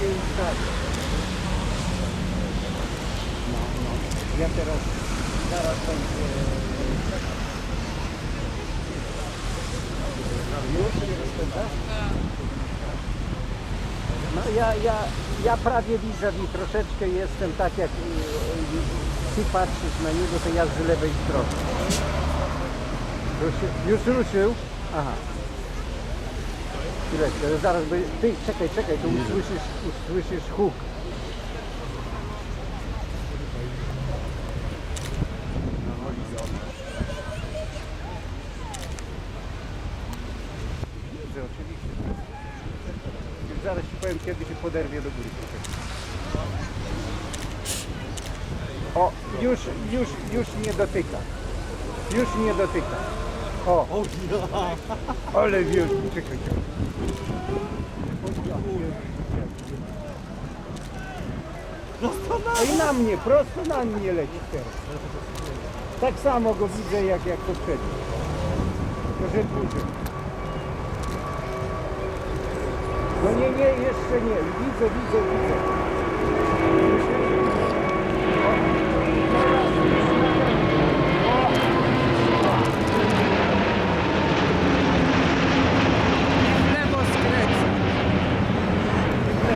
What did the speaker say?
No, no. Ja teraz zaraz będzie... Już rozpędzasz? No ja, ja, ja prawie vis-a-vis -vis, troszeczkę jestem tak jak y, ty patrzysz na niego, to ja z lewej strony. Ruszy, już ruszył? Aha. Chwileczkę, zaraz by... Ty, czekaj, czekaj, to usłyszysz, usłyszysz huk. Widzę, oczywiście. Zaraz ci powiem, kiedy się poderwie do góry. O, już, już, już nie dotyka. Już nie dotyka. O, O ja! ale wielki, czekaj, czekaj. No i na mnie, prosto na mnie leci teraz. Tak samo go widzę jak, jak poprzednio. Tylko, że duży. No nie, nie, jeszcze nie. Widzę, widzę, widzę.